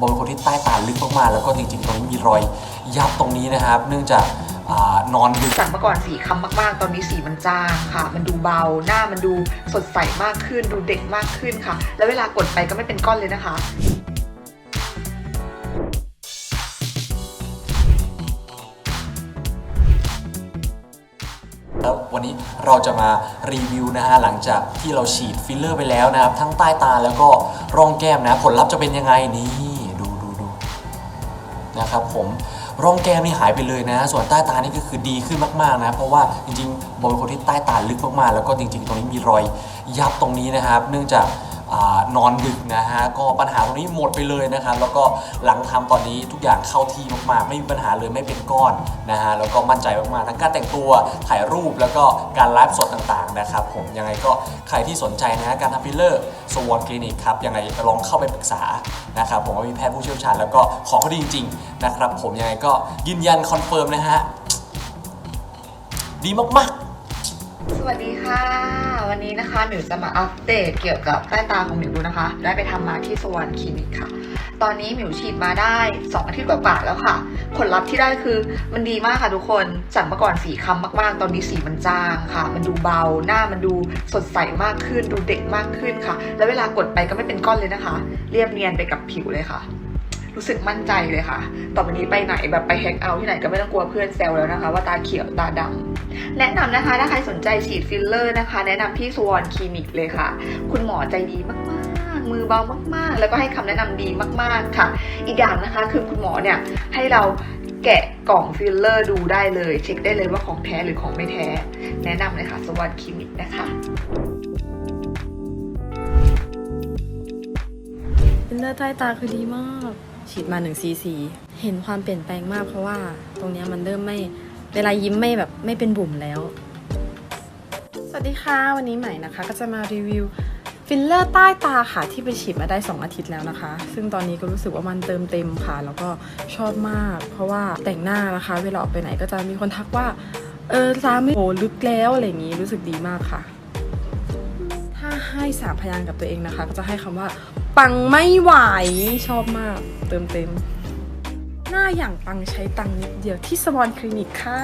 บอกเป็นคนที่ใต้ตาลึกมากๆ แล้วก็จริงๆ ตรงนี้มีรอยยับตรงนี้นะครับ เนื่องจากอานอนดึกจากเมื่อก่อนสีคล้ำมากๆ ตอนนี้สีมันจางค่ะ มันดูเบา หน้ามันดูสดใสมากขึ้น ดูเด็กมากขึ้นค่ะ แล้วเวลากดไปก็ไม่เป็นก้อนเลยนะคะแล้ววันนี้เราจะมารีวิวนะฮะหลังจากที่เราฉีดฟิลเลอร์ไปแล้วนะครับ ทั้งใต้ตาแล้วก็ร่องแก้มนะ ผลลัพธ์จะเป็นยังไงนี่ดูดูดู นะครับผมร่องแก้มนี่หายไปเลยนะ ส่วนใต้ตานี่ก็คือดีขึ้นมากๆนะ เพราะว่าจริงๆบอกเป็นคนที่ใต้ตาลึกมากๆ แล้วก็จริง ๆ ตรงนี้มีรอยยับตรงนี้นะครับ เนื่องจาก อนอนดึกนะฮะก็ปัญหาตรงนี้หมดไปเลยนะครับแล้วก็หลังทำตอนนี้ทุกอย่างเข้าที่มากๆ ไม่มีปัญหาเลยไม่เป็นก้อนนะฮะแล้วก็มั่นใจมากๆทั้งการแต่งตัวถ่ายรูปแล้วก็การไลฟ์สดต่างๆนะครับผมยังไงก็ใครที่สนใจนะฮะการทำฟิลเลอร์สวอนคลินิกครับยังไงลองเข้าไปปรึกษานะครับผมว่ามีแพทย์ผู้เชี่ยวชาญแล้วก็ของเขาดีจริงๆนะครับผมยังไงก็ยืนยันคอนเฟิร์มนะฮะดีมากๆ สวัสดีค่ะ วันนี้นะคะหมิวจะมาอัปเดตเกี่ยวกับใต้ตาของหมิวดูนะคะ ได้ไปทำมาที่สวรรค์คลินิกค่ะ ตอนนี้หมิวฉีดมาได้ 2 อาทิตย์กว่าๆแล้วค่ะ ผลลัพธ์ที่ได้คือมันดีมากค่ะทุกคนจากเมื่อก่อนสีค้ำมากๆ ตอนนี้สีมันจางค่ะ มันดูเบาหน้ามันดูสดใสมากขึ้น ดูเด็กมากขึ้นค่ะ แล้วเวลากดไปก็ไม่เป็นก้อนเลยนะคะ เรียบเนียนไปกับผิวเลยค่ะ รู้สึกมั่นใจเลยค่ะ ต่อไปนี้ไปไหนแบบไปแฮงเอาท์ที่ไหนก็ไม่ต้องกลัวเพื่อนแซวแล้วนะคะ ว่าตาเขียวตาดำแนะนำนะคะถ้าใครสนใจฉีดฟิลเลอร์นะคะ แนะนำที่สวอนคลินิกเลยค่ะ คุณหมอใจดีมากมือเบามาก ๆ แล้วก็ให้คำแนะนำดีมาก ๆ ค่ะ อีกอย่างนะคะคือคุณหมอเนี่ยให้เราแกะกล่องฟิลเลอร์ดูได้เลย เช็คได้เลยว่าของแท้หรือของไม่แท้ แนะนำเลยค่ะสวอนคลินิกนะคะฟิลเลอร์ใต้ตาคือดีมาก ฉีดมา1ซีซีเห็นความเปลี่ยนแปลงมากเพราะว่าตรงนี้มันเริ่มไม่เวลายิ้มไม่แบบไม่เป็นบุ๋มแล้ว สวัสดีค่ะ วันนี้ใหม่นะคะ ก็จะมารีวิวฟิลเลอร์ใต้ตาค่ะที่ไปฉีดมาได้ 2 อาทิตย์แล้วนะคะ ซึ่งตอนนี้ก็รู้สึกว่ามันเติมเต็มค่ะ แล้วก็ชอบมาก เพราะว่าแต่งหน้านะคะ เวลาออกไปไหนก็จะมีคนทักว่า เออตาไม่โหลึกแล้วอะไรอย่างนี้รู้สึกดีมากค่ะ ให้สามพยางค์กับตัวเองนะคะ ก็จะให้คำว่า ปังไม่ไหว ชอบมาก เติมเต็ม หน้าอย่างปังใช้ตังนิดเดียวที่สวอนคลินิกค่ะ